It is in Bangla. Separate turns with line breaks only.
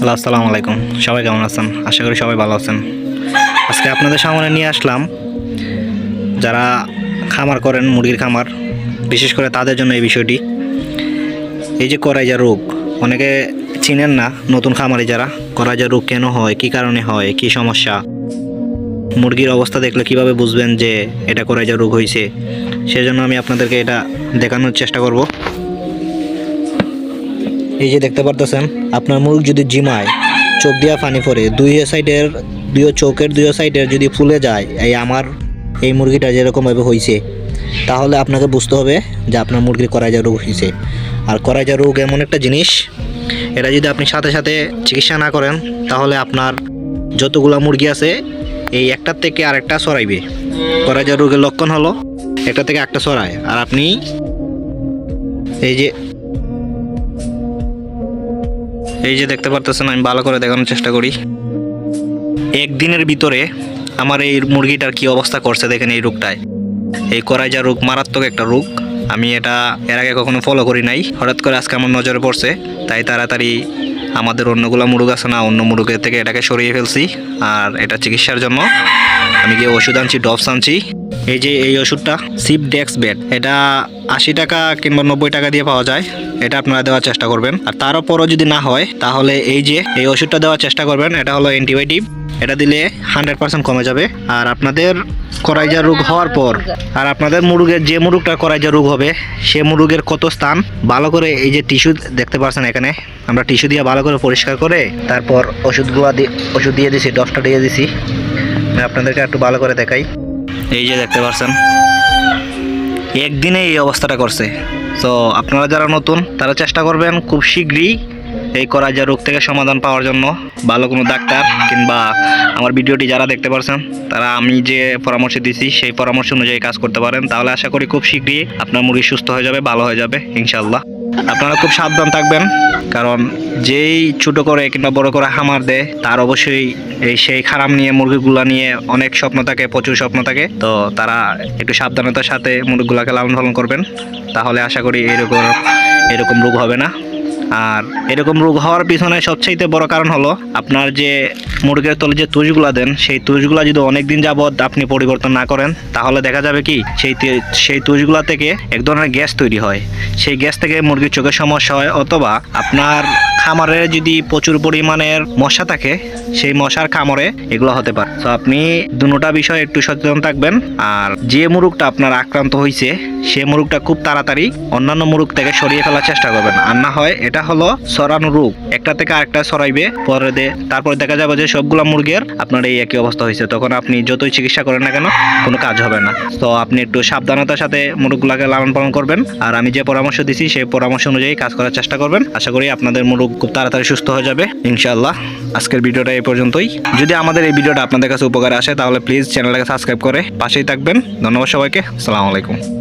হ্যালো, আসসালামু আলাইকুম। সবাই কেমন আছেন? আশা করি সবাই ভালো আছেন। আজকে আপনাদের সামনে নিয়ে আসলাম যারা খামার করেন, মুরগির খামার, বিশেষ করে তাদের জন্য এই বিষয়টি। এই যে করাইজা রোগ, অনেকে চিনেন না নতুন খামারি যারা, করাইজা রোগ কেন হয়, কি কারণে হয়, কি সমস্যা? মুরগির অবস্থা দেখলে কীভাবে বুঝবেন যে এটা করাইজা রোগ হয়েছে সেজন্য আমি আপনাদেরকে এটা দেখানোর চেষ্টা করব। এই যে দেখতে পারতেছেন, আপনার মুরগ যদি জিমায়, চোখ দিয়া পানি পড়ে, দুই সাইডের, দুই চোখের দুই সাইডের যদি ফুলে যায়, এই আমার, এই মুরগিটা যেরকমভাবে হয়েছে তাহলে আপনাকে বুঝতে হবে যে আপনার মুরগির করাইজা রোগ হয়েছে আর করাইজা রোগ এমন একটা জিনিস, এটা যদি আপনি সাথে সাথে চিকিৎসা না করেন, তাহলে আপনার যতগুলা মুরগি আছে, এই একটার থেকে আরেকটা সরাইবে করাইজা রোগের লক্ষণ হলো, একটা থেকে একটা সরায় আর আপনি এই যে এই যে দেখতে পারতেছেন, আমি ভালো করে দেখানোর চেষ্টা করি। একদিনের ভিতরে আমার এই মুরগিটার কি অবস্থা করছে দেখেন এই রোগটায়। এই করাইজা রোগ মারাত্মক একটা রোগ। আমি এটা এর আগে কখনো ফলো করি নাই। হঠাৎ করে আজকে আমার নজরে পড়ছে, তাই তাড়াতাড়ি আমাদের অন্যগুলো মুরগ আছে না, অন্য মুরগের থেকে এটাকে সরিয়ে ফেলছি। আর এটা চিকিৎসার জন্য আমি গিয়ে ওষুধ আনছি ডবস আনছি। এই যে এই ওষুধটা সিপ ডেক্স বেড এটা আশি টাকা কিংবা নব্বই টাকা দিয়ে পাওয়া যায়। এটা আপনারা দেওয়ার চেষ্টা করবেন। আর তারপরও যদি না হয়, তাহলে এই যে, এই ওষুধটা দেওয়ার চেষ্টা করবেন, এটা হলো অ্যান্টিবায়োটিক। এটা দিলে হান্ড্রেড পার্সেন্ট কমে যাবে। আর আপনাদের করাইজা রোগ হওয়ার পর, আর আপনাদের মুরগের যে মুরগটা করাইজা রোগ হবে, সে মুরুগের কত স্থান, ভালো করে এই যে টিস্যু দেখতে পাচ্ছেন এখানে। আমরা টিস্যু দিয়ে ভালো করে পরিষ্কার করে, তারপর ওষুধগুলো দিয়ে ওষুধ দিয়ে দিছি ডফটা দিয়ে দিছি। আপনাদেরকে একটু ভালো করে দেখাই। এই যে দেখতে পাচ্ছেন একদিনে এই অবস্থাটা করছে। তো আপনারা যারা নতুন, তারা চেষ্টা করবেন খুব শীঘ্রই এই করাজা রোগ থেকে সমাধান পাওয়ার জন্য। ভালো কোনো ডাক্তার কিংবা আমার ভিডিওটি যারা দেখতে পারছেন, তারা আমি যে পরামর্শ দিছি, সেই পরামর্শ অনুযায়ী কাজ করতে পারেন। তাহলে আশা করি খুব শীঘ্রই আপনার মুরগি সুস্থ হয়ে যাবে, ভালো হয়ে যাবে ইনশাল্লাহ আপনারা খুব সাবধান থাকবেন, কারণ যেই ছোট করে কিংবা বড় করে হামার দেয়, তার অবশ্যই এই সেই খারাপ নিয়ে, মুরগিগুলা নিয়ে অনেক স্বপ্ন থাকে, প্রচুর স্বপ্ন থাকে। তো তারা একটু সাবধানতার সাথে মুরগিগুলাকে লালন পালন করবেন। তাহলে আশা করি এরকম এরকম রোগ হবে না। আর এরকম রোগ হওয়ার পিছনে সবচাইতে বড় কারণ হলো আপনার যে মুরগের তলে যে তুষগুলা দেন, সেই তুষগুলা যদি অনেক দিন যাবৎ আপনি পরিবর্তন না করেন, তাহলে দেখা যাবে কি, সেই সেই তুষগুলা থেকে এক ধরনের গ্যাস তৈরি হয়। সেই গ্যাস থেকে মুরগির চোখের সমস্যা হয় অথবা আপনার খামারে যদি প্রচুর পরিমাণের মশা থাকে, সেই মশার খামারে এগুলো হতে পারে। তো আপনি দুটোটা বিষয়ে একটু সচেতন থাকবেন। আর যে মুরগটা আপনার আক্রান্ত হয়েছে সে মুরগটা খুব তাড়াতাড়ি অন্যান্য মুরগ থেকে সরিয়ে ফেলার চেষ্টা করবেন। আর না হয় এটা হলো সরানো রোগ একটা থেকে আরেকটা সরাইবে, পরে দে, তারপরে দেখা যাবে যে সবগুলা মুরগের আপনার এই একই অবস্থা হয়েছে। তখন আপনি যতই চিকিৎসা করেন না কেন, কোনো কাজ হবে না। তো আপনি একটু সাবধানতার সাথে মুরগগুলাকে লালন পালন করবেন। আর আমি যে পরামর্শ দিছি, সেই পরামর্শ অনুযায়ী কাজ করার চেষ্টা করবেন। আশা করি আপনাদের মুরগ খুব তাড়াতাড়ি সুস্থ হয়ে যাবে। ইনশাআল্লাহ, আজকের ভিডিওটা এই পর্যন্তই। যদি আমাদের এই ভিডিওটা আপনাদের কাছে উপকারে আসে, তাহলে প্লিজ চ্যানেলটাকে সাবস্ক্রাইব করে পাশেই থাকবেন। ধন্যবাদ সবাইকে। আসসালামু আলাইকুম।